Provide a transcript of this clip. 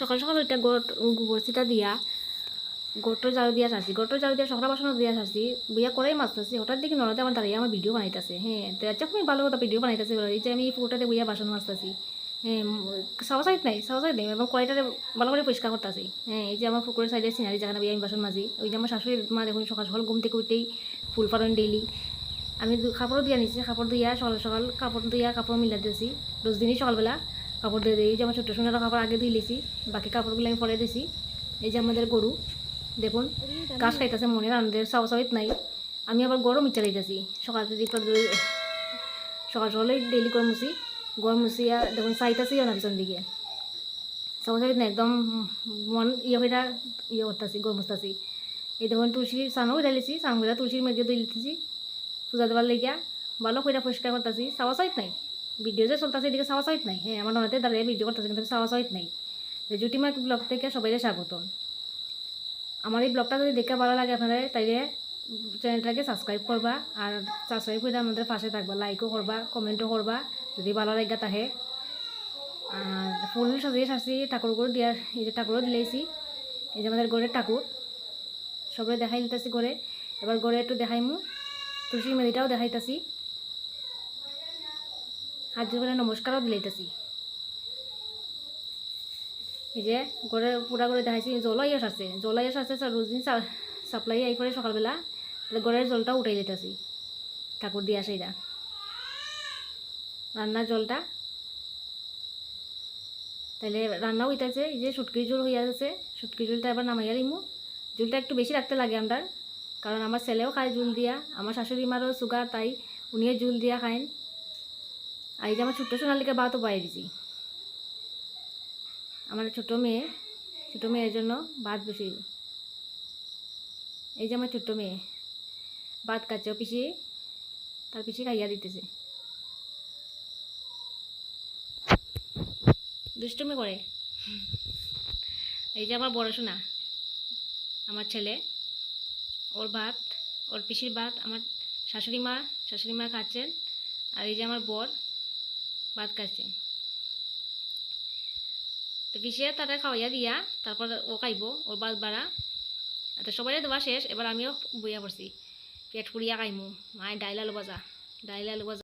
সকাল সকাল ওইটা গোট গোবর চিটা দিয়া গোটর জারু দিয়া সারছি গোটর জারু দিয়া সকাল বাসন দিয়া সারছি বুয়া করেই মাছতেছি হঠাৎ দেখি ননদে আমার দাঁড়িয়ে আমার ভিডিও বানাইতেছে। হ্যাঁ তো আচ্ছা খুবই ভালো কথা ভিডিও বানাইতেছে এই যে আমি পুকুরটাতে বুয়া বাসন মাছতেছি। হ্যাঁ সাওয়া সাইড নাই সাওয়া সাইড নেই। এবং কড়াইটাতে ভালো করে পরিষ্কার করতেছি হ্যাঁ এই যে আমার পুকুরের সাইডের সিনারি যেখানে বুয়া আমি বাসন মাজি। ওই যে আমার শাশুড়ি মা দেখুন সকাল সকাল ঘুম থেকে উঠেই ফুল ফারন ডেইলি আমি কাপড়ও দিয়া নিচ্ছি কাপড় দিয়া সকাল সকাল কাপড় দিয়া কাপড় মিলা দিয়েছি দিনই সকালবেলা কাপড় দিয়ে দিই। যে আমার ছোটো সোনার কাপড় আগে দিয়ে লিছি, বাকি কাপড়গুলো আমি পরে দিছি। এই যে আমাদের গরু, দেখুন ঘাস খাইতেছে মনের আনন্দের সাও সাউত নাই। আমি আবার গরম ইচ্ছা দিতেছি সকাল থেকে সকাল সকালে ডেলি গরম মুছি গরম মুছিয়া দেখুন, চাইতেছি না পিছন দিকে। সাও সাউত নাই, একদম মন ইয়ে হয়ে ইয়ে করতেছি, গরম মুছতেছি এই দেখুন, তুলসীর সানও উঠে লিছি সান করে তুলসীর মেঘে দিয়ে লিতেছি পূজা দেওয়ার লেগিয়া ভালো করে পরিষ্কার করতেছি। সাওয়া সাইট নাই। ভিডিও যে চলতেছে, এদিকে সাওয়া সাইট নাই। হ্যাঁ আমার ননাতে দাঁড়িয়ে ভিডিও করতেছে, কিন্তু সাওয়া সাইট নাই। জুটিমার্ক ব্লগ থেকে সবাই স্বাগত আমার এই ব্লগটা যদি দেখে ভালো লাগে আপনাদের তাইলে চ্যানেলটাকে সাবস্ক্রাইব করবা আর সাবস্ক্রাইব করে আমাদের পাশে থাকবা। লাইকও করবা কমেন্টও করবা, যদি ভালো লাগে তাহে। আর ফুল সাজিয়ে সাজি ঠাকুর করে দিয়ার এই যে ঠাকুরও দিলেছি এই যে আমাদের গড়ের ঠাকুর। সবাই দেখাই দিতেছি করে এবার গড়ে একটু দেখাইমু। তুলসীর মেদিটাও দেখাইতাছি। হাত করে নমস্কারও দিলাইতাছি। এই যে করে পুরা করে দেখাইছি জলও ইয়ে আছে জলও ইয়ে আছে রোজ দিন সাপ্লাই আই করে সকালবেলা, তাহলে গড়ের জলটাও উঠাই দিতেছি ঠাকুর দিয়া সেইটা রান্নার জলটা। তাহলে রান্নাও হইতেছে, এই যে সুটকির জল হইয়া আছে সুটকির জলটা এবার নামাইয়া দিমু। জলটা একটু বেশি রাখতে লাগে আমরা কারণ আমার ছেলেও খায় জুল দিয়া, আমার শাশুড়ি মারও সুগার তাই উনিও জুল দিয়া খায়েন আর এই যে আমার ছোট্ট সোনালিকে তো বাইরে দিছি আমার ছোট মেয়ে ছোট মেয়ের জন্য ভাত বসে এই যে আমার ছোট্ট মেয়ে ভাত খাচ্ছে পিসি, তার পিসি খাইয়া দিতেছে। দুষ্টুমি করে। এই যে আমার বড় সোনা, আমার ছেলে, ওর ভাত ওর পিসির ভাত আমার শাশুড়ি মা শাশুড়ি মা খাচ্ছেন। আর এই যে আমার বর ভাত খাইছে। তো পিসিয়ে তারা খাওয়াইয়া দিয়া, তারপর ও খাইব, ওর ভাত বাড়া তো সবাই দেওয়া শেষ এবার আমিও বইয়া পড়ছি পেট পুড়িয়া খাইমু। মায়ের ডাইল আলু ভাজা ডাইল আলু ভাজা।